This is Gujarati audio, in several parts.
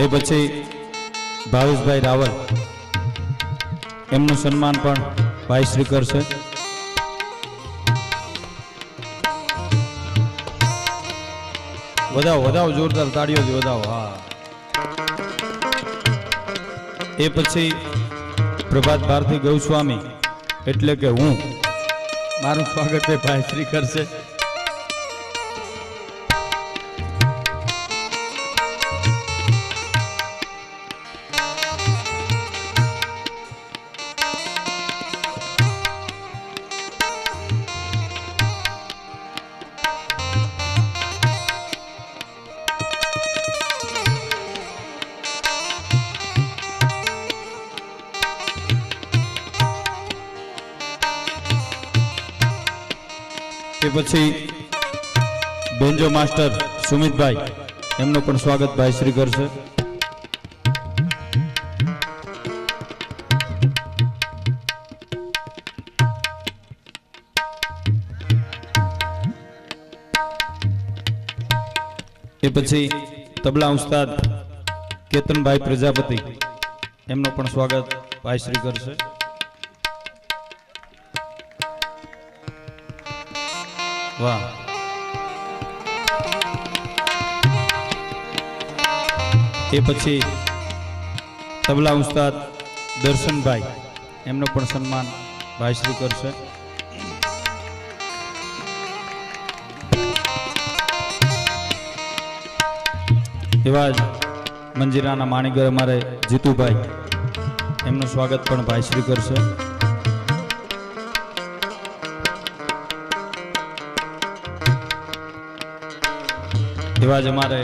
એ પછી ભાવેશભાઈ રાવલ. એમનું સન્માન પણ ભાઈશ્રી કરશે વધાવો વધાવો જોરદાર તાળીઓથી વધાવો, હા. એ પછી પ્રભાત ભારતી ગૌસ્વામી, એટલે કે હું. મારું સ્વાગત ભાઈશ્રી કરશે પછી બેન્જો માસ્ટર સુમિતભાઈ, એમનું પણ સ્વાગત ભાઈશ્રી કરશે એ પછી તબલા ઉસ્તાદ કેતનભાઈ પ્રજાપતિ, એમનું પણ સ્વાગત ભાઈશ્રી કરશે વાહ. એ પછી તબલા ઉસ્તાદ દર્શનભાઈ, એમનું પણ સન્માન ભાઈશ્રી કરશે. એવા જ મંજીરાના માણીગર અમારે જીતુભાઈ, એમનું સ્વાગત પણ ભાઈશ્રી કરશે. એવા અમારે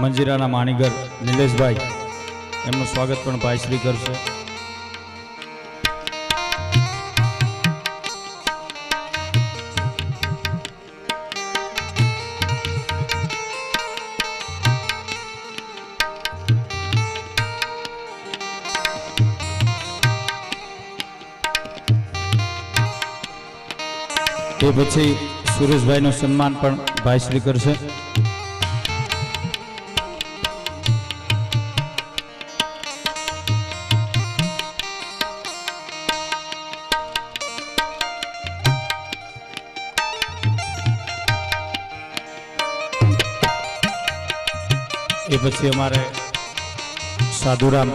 મંજીરાના માણીગર નિલેશભાઈ. એમનું સ્વાગત પણ ભાઈશ્રી કરશે. એ પછી સુરેશભાઈનું સન્માન પણ ભાઈશ્રી કરશે. પછી અમારે સાધુરામ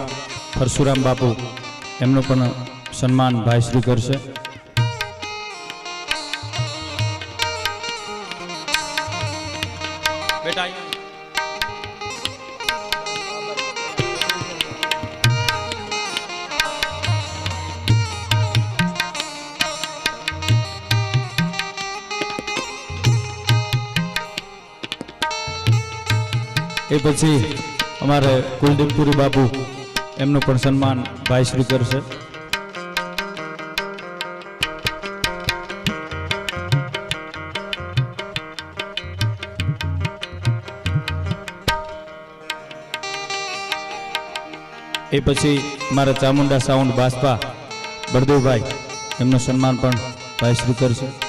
પરશુરામ બાપુ એમનું પણ સન્માન ભાઈશ્રી કરશે. પછી અમારે કુલદીપપુરી બાપુ, એમનું પણ સન્માન ભાઈશ્રી કરશે. એ પછી મારા ચામુંડા સાઉન્ડ બાસ્પા, બળદેવભાઈ, એમનું સન્માન પણ ભાઈશ્રી કરશે.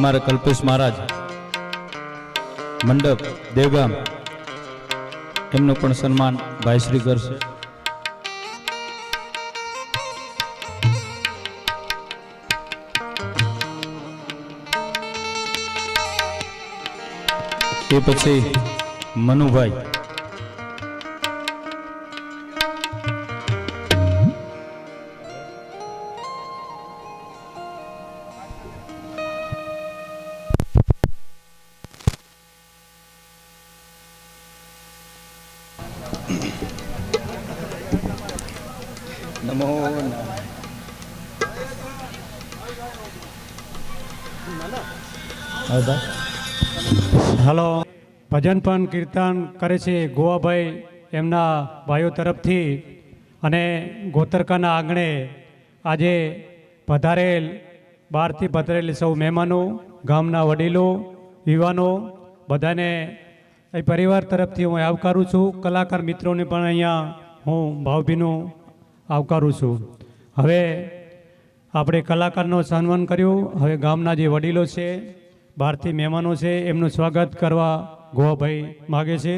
અમારા કલ્પેશ મહારાજ મંડપ દેવગામ એમનું પણ સન્માન ભાઈશ્રી કરશે. એ પછી મનુભાઈ ભજન પણ કીર્તન કરે છે ગોવાભાઈ એમના ભાઈઓ તરફથી. અને ગોતરકાના આંગણે આજે પધારેલ, બહારથી પધારેલ સૌ મહેમાનો, ગામના વડીલો, યુવાનો, બધાને એ પરિવાર તરફથી હું આવકારું છું. કલાકાર મિત્રોને પણ અહીંયા હું ભાવભીનું આવકારું છું. હવે આપણે કલાકારનો સન્માન કર્યું. હવે ગામના જે વડીલો છે, બહારથી મહેમાનો છે, એમનું સ્વાગત કરવા ગોવાભાઈ માગે છે.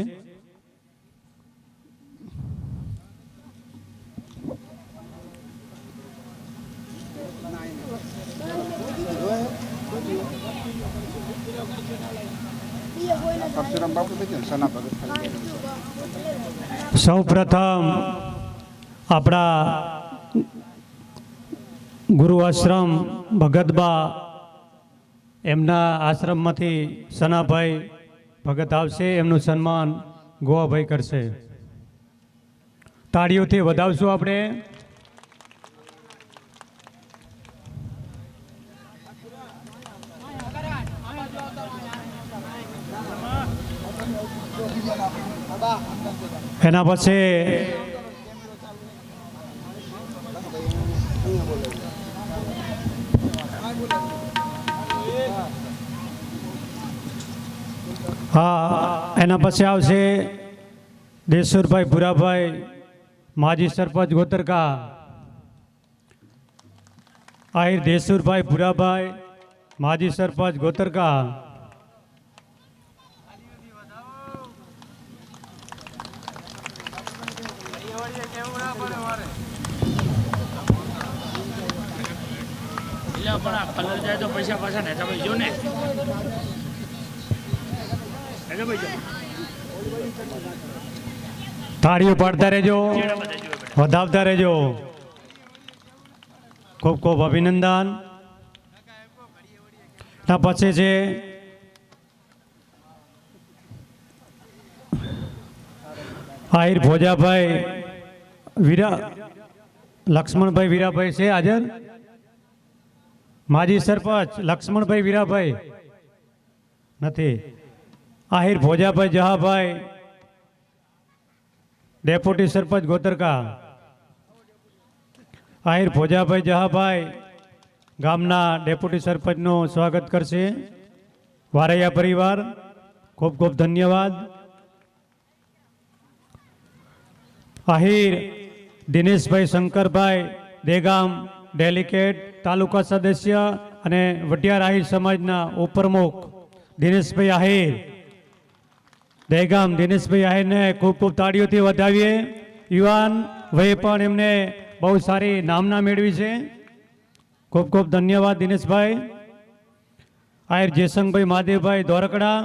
સૌ પ્રથમ આપણા ગુરુ આશ્રમ ભગતબા એમના આશ્રમમાંથી સનાભાઈ ભગત આવશે એમનું સન્માન ગોવાભાઈ કરશે. તાળીઓથી વધાવશું આપણે. એના પછી હા, એના પછી આવશે દેશુરભાઈ ભુરાભાઈ, માજી સરપંચ ગોતરકા, આહિર દેશુરભાઈ ભુરાભાઈ, માજી સરપંચ ગોતરકા. પણ આ કલર જાય તો પૈસા પાછા નેતા તમે જો ને તાળીઓ પાડતા રહેજો વધાવતા રહેજો. ખૂબ ખૂબ અભિનંદન. પછી છે આહિર ભોજાભાઈ વીરા લક્ષ્મણભાઈ વીરાભાઈ છે હાજર? માજી સરપંચ લક્ષ્મણભાઈ વીરાભાઈ. નથી. આહિર ભોજાભાઈ જહાભાઈ, ડેપ્યુટી સરપંચ ગોતરકા, આહિર ભોજાભાઈ જહાભાઈ ગામના ડેપ્યુટી સરપંચનું સ્વાગત કરશે. વારૈયા પરિવાર, ખૂબ ખૂબ ધન્યવાદ. આહિર દિનેશભાઈ શંકરભાઈ, દેગામ ડેલિકેટ તાલુકા સદસ્ય અને વટિયાર આહિર સમાજના ઉપપ્રમુખ દિનેશભાઈ આહિર. દહેગામ દિનેશભાઈ આહિરને ખૂબ ખૂબ તાળીઓથી વધાવીએ. યુવાન વયે પણ એમને બહુ સારી નામના મેળવી છે. ખૂબ ખૂબ ધન્યવાદ દિનેશભાઈ. આહિર જેસંગભાઈ મહાદેવભાઈ ધોરકડા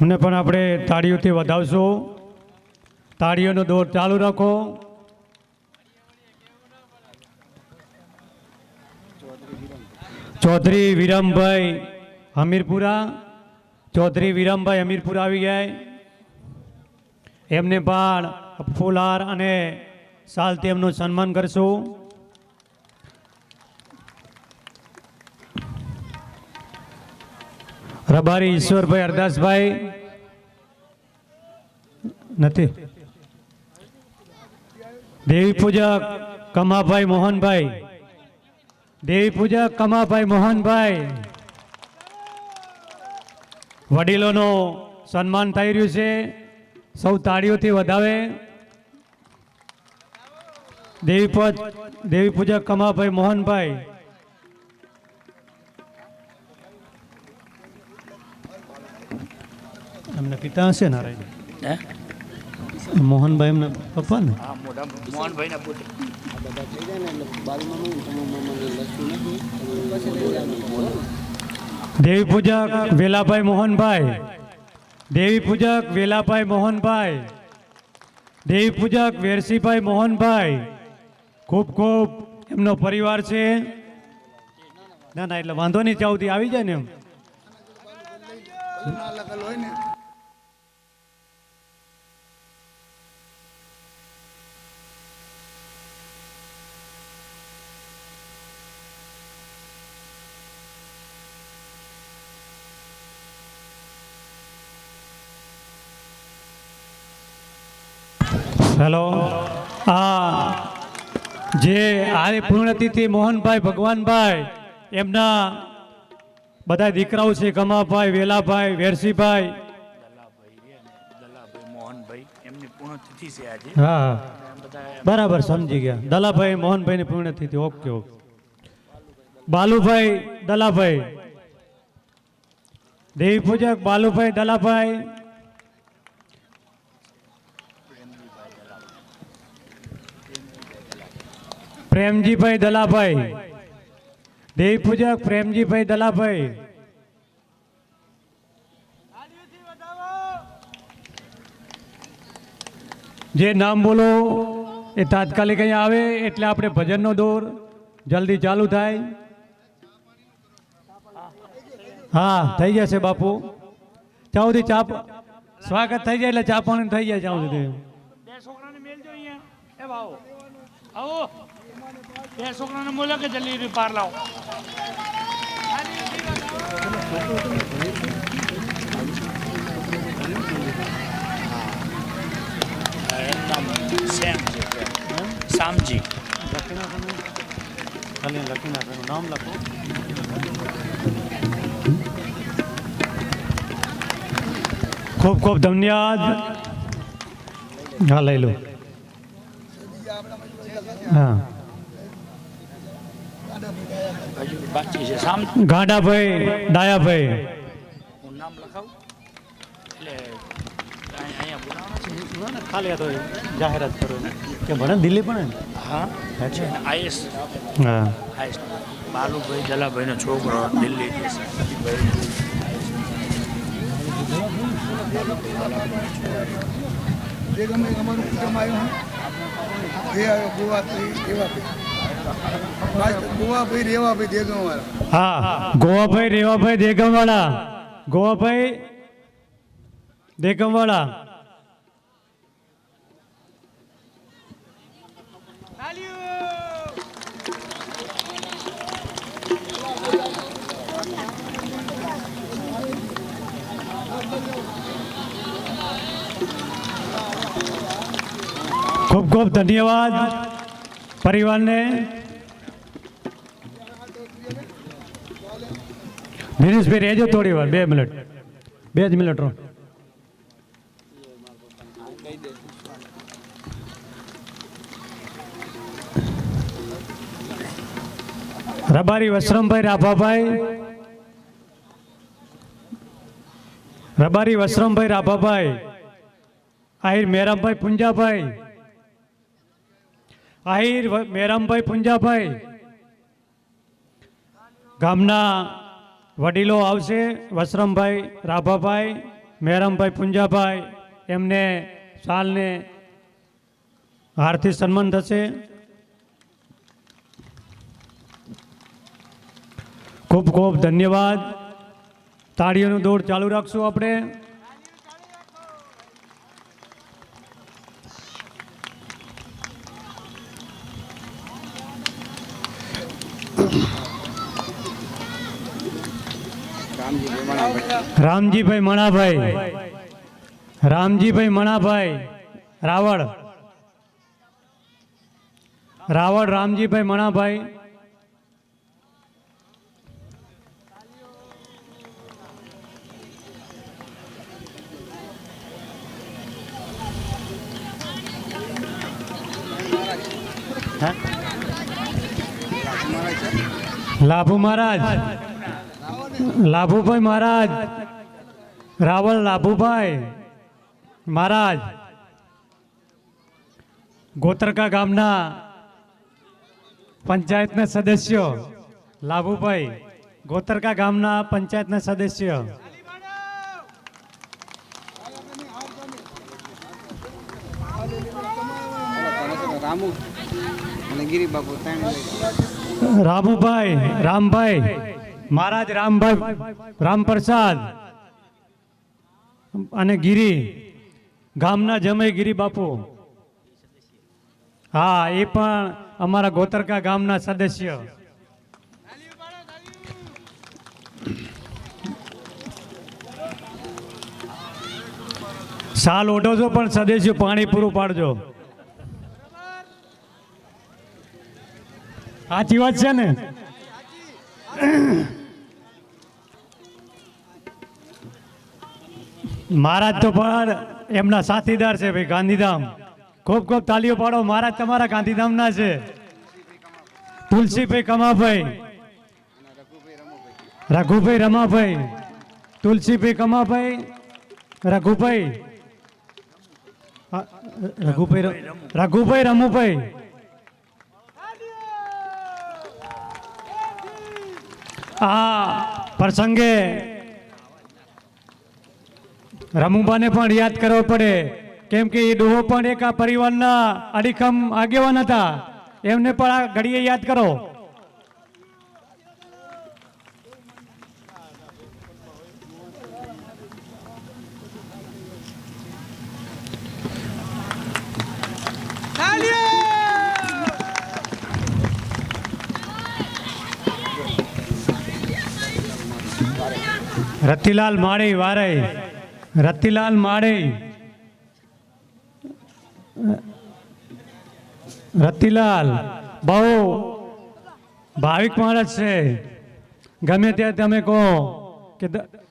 અમને પણ આપણે તાળીઓથી વધાવશું. તાળીઓનો દોર ચાલુ રાખો. ચૌધરી વિરમભાઈ. હમીરપુરા ચૌધરી વિરમભાઈ હમીરપુરા આવી ગયા. એમને પણ ફૂલહાર અને સાલથી એમનું સન્માન કરશું. રબારી ઈશ્વરભાઈ અરદાસભાઈ નથી. દેવી પૂજક કમાભાઈ મોહનભાઈ. દેવી પૂજક કમાભાઈ મોહનભાઈ. વડીલોનું સન્માન થઈ રહ્યું છે. સૌ તાળીઓથી વધાવે. દેવી દેવી પૂજક કમાભાઈ મોહનભાઈ. એમના પિતા હશે નારાયણ. મોહનભાઈ એમના પપ્પા ને દેવી પૂજક વેલાભાઈ મોહનભાઈ. દેવી પૂજક વેલાભાઈ મોહનભાઈ. દેવી પૂજક વેરસીભાઈ મોહનભાઈ. ખૂબ ખૂબ એમનો પરિવાર છે. ના ના એટલે વાંધો નહીં ચાવતી આવી જાય ને એમ. અલગ અલગ હોય ને હેલો. આ જે આરે પૂર્ણતિથિ મોહનભાઈ ભગવાનભાઈ એમના બધા દીકરાઓ છે કમાભાઈ વેલાભાઈ વેરસીભાઈ. ને મોહનભાઈ હા બરાબર સમજી ગયા. દલાભાઈ મોહનભાઈની પૂર્ણતિથિ ઓકે ઓકે. બાલુભાઈ દલાભાઈ. દેવી પૂજક બાલુભાઈ દલાભાઈ. પ્રેમજીભાઈ દલાભાઈ. દેવી પૂજક પ્રેમજીભાઈ દલાભાઈ. જે નામ બોલો એ તાત્કાલિક અહીંયા આવે એટલે આપણે ભજનનો દોર જલ્દી ચાલુ થાય. હા, થઈ જશે બાપુ. ત્યાં સુધી ચા સ્વાગત થઈ જાય એટલે ચા પાણી થઈ જાય ત્યાં સુધી. બે છોકરાને મેલજો અહીંયા. બે છોકરાને બોલે કે જલ્દી પાર લાવો. એનું નામ સેમ છે શામજી નામ લખો. ખૂબ ખૂબ ધન્યવાદ. હા લઈ લો. હા. બાકી છે સામ ગાંડાભાઈ ડાયાભાઈ હું નામ લખાવું? એટલે ખાલી હતો જાહેરાત કરો. કે ભણે? દિલ્હી પણ હા. આઈએસ. હા. આઈએસ. બાલુભાઈ દલાભાઈનો છોકરો દિલ્હી. જે ગમે અમારું કુટુંબ આવ્યું એ આવ્યો ગોવાભાઈ રેવાભાઈ બસ ગોવાભાઈ રેવાભાઈ દેગમ વાળા હા ગોવાભાઈ રેવાભાઈ દેગમવાળા. ગોવાભાઈ દેગમવાળા. ખૂબ ખૂબ ધન્યવાદ પરિવારને. દિનેશભાઈ રહેજો થોડી વાર, બે મિનિટ. બે જ મિનિટ રહો. રબારી વસરમભાઈ રાભાભાઈ. રબારી વસરમભાઈ રાભાભાઈ. આહિર મેરામભાઈ પુંજાભાઈ. આહિર મેરામભાઈ પુંજાભાઈ. ગામના વડીલો આવશે, વસરમભાઈ, રાભાભાઈ, મેરમભાઈ પુંજાભાઈ, એમને સાલને હારથી સન્માન થશે. ખૂબ ખૂબ ધન્યવાદ. તાળીઓનું દોડ ચાલુ રાખશું આપણે. રામજીભાઈ મણાભાઈ. રામજીભાઈ મણાભાઈ. રાવળ. રાવળ રામજીભાઈ મણાભાઈ. લાભુ મહારાજ. લાભુભાઈ મહારાજ રાવલ લાભુભાઈ મહારાજ ગોતરકા ગામના પંચાયતના સદસ્યો લાભુભાઈ ગોતરકા ગામના પંચાયતના સદસ્ય રામુભાઈ રામભાઈ મહારાજ રામભાઈ રામપ્રસાદ અને ગીરી, ગામના જમય ગીરી બાપુ. હા, એ પણ અમારા ગોતરકા ગામના સદસ્ય. સાલ ઓઢોજો પણ સદસ્ય પાણી પૂરું પાડજો. સાચી વાત છે ને? મહારાજ તો પણ એમના સાથીદાર છે ભાઈ, ગાંધીધામ. ખૂબ ખૂબ તાલીઓ પાડો મહારાજ તમારા ગાંધીધામના છે. તુલસીભાઈ કમાભાઈ. રઘુભાઈ રમાભાઈ. તુલસીભાઈ કમાભાઈ. રઘુભાઈ. રઘુભાઈ રઘુભાઈ રમુભાઈ. આ પ્રસંગે રમુબાને પણ યાદ કરવો પડે. કેમ કે એ ડોહો પણ એક આ પરિવારના અડીખમ આગેવાન હતા. એમને પણ આ ઘડીએ યાદ કરો. રતિલાલ માળી વારઈ રતિલાલ માળી. રતિલાલ, બહુ ભાવિક માણસ છે. ગમે ત્યાં તમે કહો કે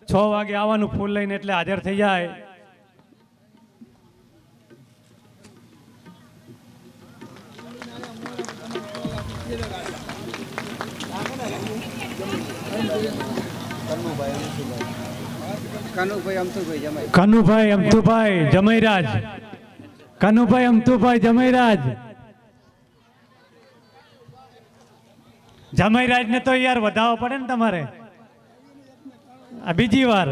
છ વાગે આવવાનું ફૂલ લઈને એટલે હાજર થઈ જાય. કાનુભાઈ અમથુભાઈ જમૈરાજ કનુભાઈ અમથુભાઈ જમૈરાજ. જમૈરાજ. ને તો યાર વધાવો પડે ને તમારે. આ બીજી વાર.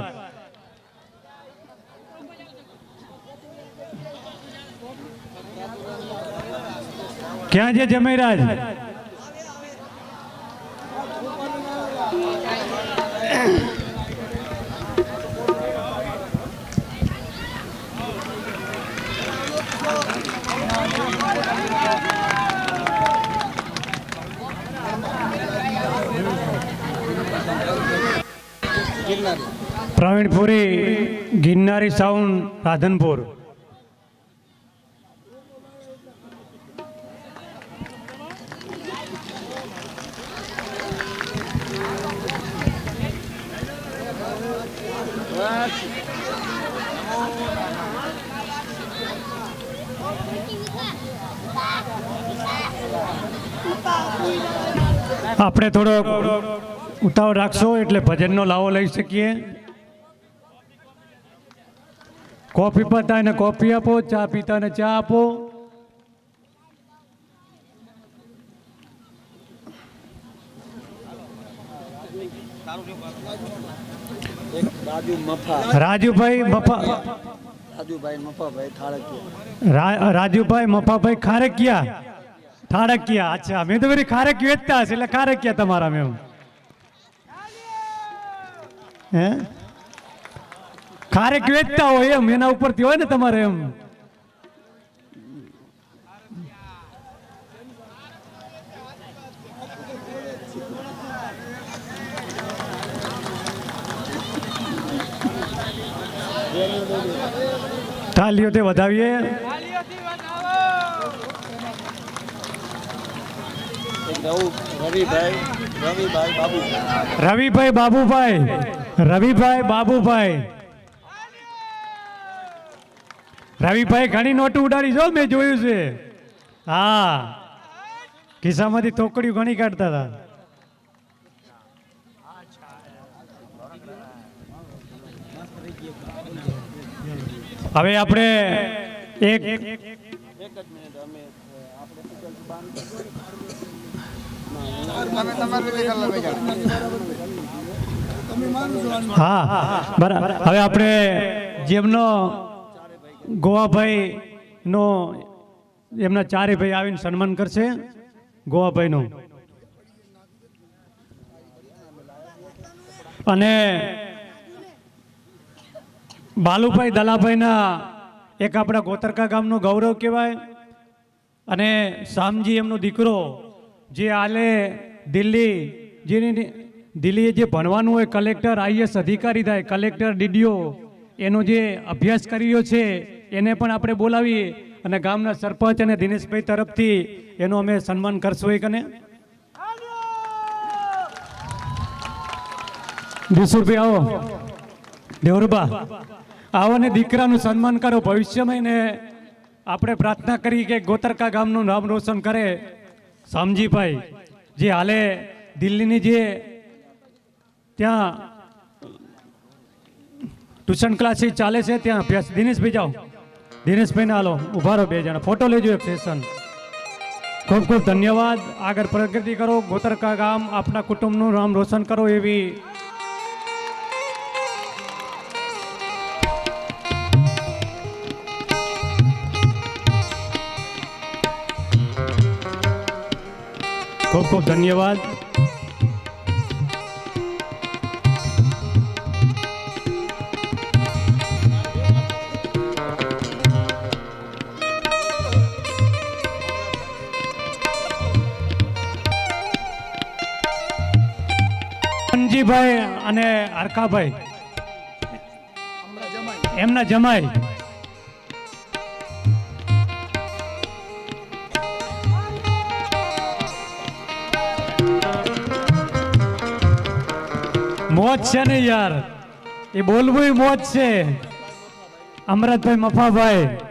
ક્યાં છે જમૈરાજ? ગિરનારી સાઉન્ડ રાધનપુર. આપણે થોડો ઉતાવળ રાખશો એટલે ભજનનો લાવો લઈ શકીએ. કોફી પતા એને કોફી આપો ચા પીતા ને ચા આપો. રાજુભાઈ મફા રાજુભાઈ મફાભાઈ રા- રાજુભાઈ મફાભાઈ ખારકિયા. થાળકિયા અચ્છા. મેં તો બધી ખારક વેચતા હશે એટલે ખારકિયા તમારા મેં હે? ખારેક વેચતા હોય એમ, એના ઉપરથી હોય ને તમારે એમ. તાલીઓ તે વધાવીએ. રવિભાઈ બાબુભાઈ. રવિભાઈ બાબુભાઈ. રવિભાઈ બાબુભાઈ. રવિભાઈ ઘણી નોટ ઉડાડી. જો મેં જોયું છે. હા. ખિસ્સામાંથી થોકડીઓ ઘણી કાઢતા હતા. હવે આપણે એક હા. બરાબર. હવે આપણે જેમનો ગોવાભાઈ નો એમના ચારે ભાઈ આવીને સન્માન કરશે. ગોવાભાઈનું. અને બાલુભાઈ દલાભાઈના એક આપણા ગોતરકા ગામનો ગૌરવ કહેવાય. અને શામજી એમનો દીકરો, જે હાલે દિલ્હી, જેની દિલ્હીએ જે ભણવાનું હોય, કલેક્ટર આઈએસ અધિકારી થાય, કલેક્ટર, ડીડીઓ, એનો જે અભ્યાસ કર્યો છે એને પણ આપણે બોલાવીએ અને ગામના સરપંચ અને દિનેશભાઈ તરફથી એનું અમે સન્માન કરશું એ કને દિશુરભાઈ, આવો. દેવરબા, આવો ને દીકરાનું સન્માન કરો. ભવિષ્યમાં એને આપણે પ્રાર્થના કરી કે ગોતરકા ગામનું નામ રોશન કરે. સામજીભાઈ જે હાલે દિલ્હીની જે ત્યાં ટ્યુશન ક્લાસીસ ચાલે છે, ત્યાં દિનેશભાઈ, જાઓ. દિનેશભાઈને હાલો ઊભા રહો બે જણા. ફોટો લેજો એક સેશન ખૂબ ખૂબ ધન્યવાદ. આગળ પ્રગતિ કરો, ગોતરકા ગામ, આપના કુટુંબનું નામ રોશન કરો એવી. ખૂબ ખૂબ ધન્યવાદ. ધનજીભાઈ અને હરખાભાઈ. એમના જમાઈ. મોજ છે ને યાર. એ બોલવું મોજ છે. અમરતભાઈ, મફાભાઈ.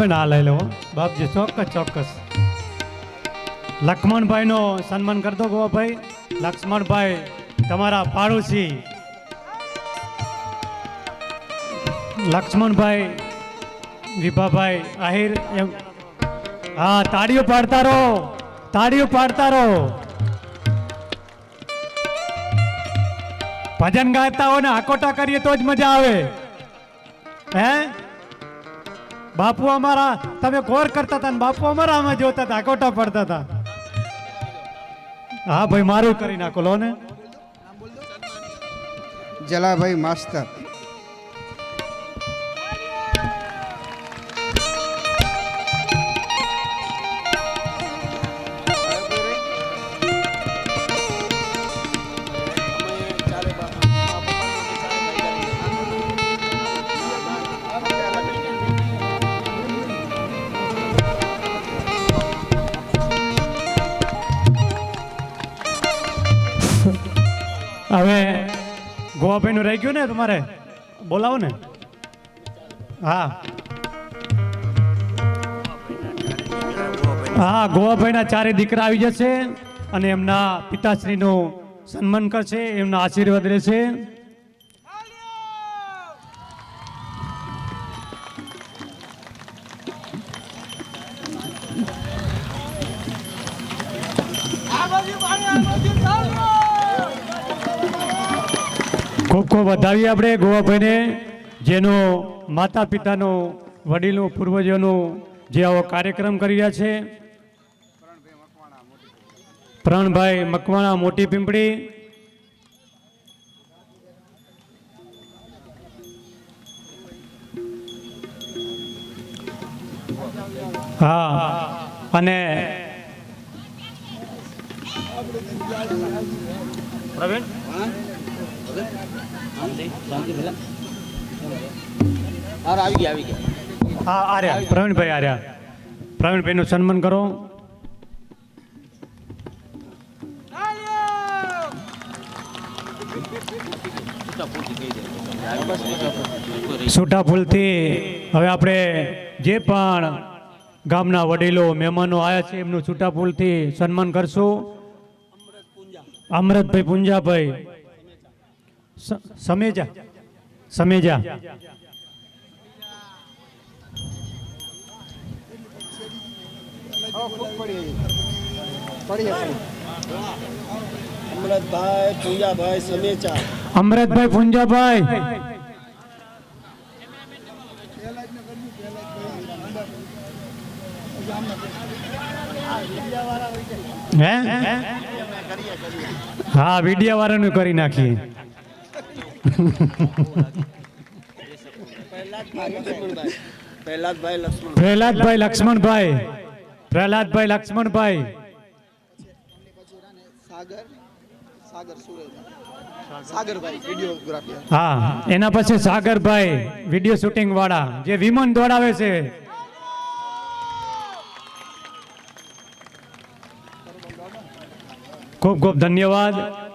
લક્ષ્મણભાઈ ના લઈ લો બાપજી, ચોક્કસ ચોક્કસ. લક્ષ્મણભાઈનો સન્માન કરતો ગોવાભાઈ. લક્ષ્મણભાઈ, તમારા પાડોશી. લક્ષ્મણભાઈ, વિભાભાઈ, આહિર, એમ. હા, તાળીઓ પાડતા રહો. તાળીઓ પાડતા રહો. ભજન ગાતા હોય ને આકોટા કરીએ તો જ મજા આવે. હે? બાપુ અમારા, તમે ગોર કરતા હતા બાપુ અમારા આમાં જોતા હતા કોટા પડતા હતા. હા, ભાઈ, મારું કરી નાખો, લો ને. જલાભાઈ માસ્તર. હવે ગોવાભાઈનું રહી ગયું ને તમારે? બોલાવો ને. હા. હા, ગોવાભાઈના ચારે દીકરા આવી જશે અને એમના પિતાશ્રીનું સન્માન કરશે, એમના આશીર્વાદ રહેશે. ખૂબ વધાવી આપણે ગોવાભાઈને, જેનો માતા પિતાનો વડીલો, પૂર્વજોનો જે આવો કાર્યક્રમ કરી રહ્યા છે. પ્રણભાઈ મકવાણા મોટી પીંપળી. હા, અને પ્રવીણ? આવી ગયા આવી ગયા. હા આર્યા પ્રવીણભાઈ આર્યા. પ્રવીણભાઈનું સન્માન કરો. છૂટા ફૂલથી હવે આપણે જે પણ ગામના વડીલો મહેમાનો આવ્યા છે એમનું છૂટા ફૂલથી સન્માન કરશું. અમૃતભાઈ પુંજાભાઈ. સ- સમેજા સમેજા અમરતભાઈ પૂજાભાઈ સમેચા અમરતભાઈ પુંજાભાઈ હે હા વિડિયા વાળાનું કરી નાખીએ પ્રહલાદભાઈ લક્ષ્મણભાઈ. પ્રહલાદભાઈ લક્ષ્મણભાઈ. હા, એના પછી સાગરભાઈ, વીડિયો શૂટિંગ વાળા જે વિમાન દોડાવે છે. ખૂબ ખૂબ ધન્યવાદ.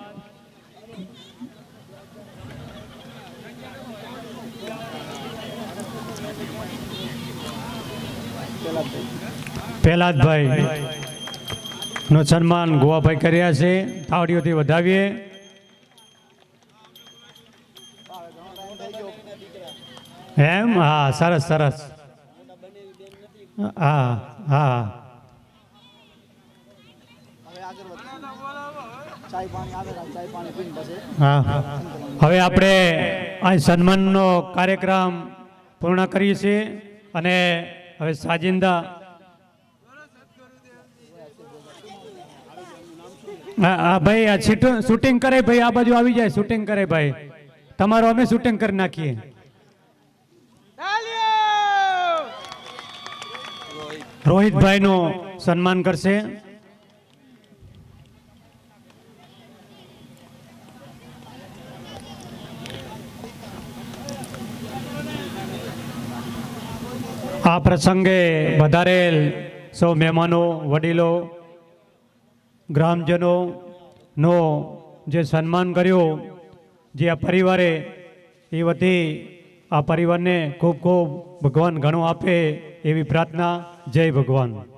પહેલાદભાઈ નું સન્માન ગોવાભાઈ કર્યા છે. તાવડીઓથી વધાવીએ. એમ? હા, સરસ સરસ. હા હા. હા. હવે આપણે આ સન્માનનો કાર્યક્રમ પૂર્ણ કરીએ છીએ અને હવે સાજિંદા. હા ભાઈ આ શીટ- શૂટિંગ કરે ભાઈ આ બાજુ આવી જાય શૂટિંગ કરે ભાઈ. તમારું અમે શૂટિંગ કરી નાખીએ. રોહિતભાઈનું સન્માન કરશે. આ પ્રસંગે વધારેલ સૌ મહેમાનો, વડીલો, ગ્રામજનોનો જે સન્માન કર્યું, જે આ પરિવારે એ વતી આ પરિવારને ખૂબ ખૂબ ભગવાન ઘણું આપે એવી પ્રાર્થના. જય ભગવાન.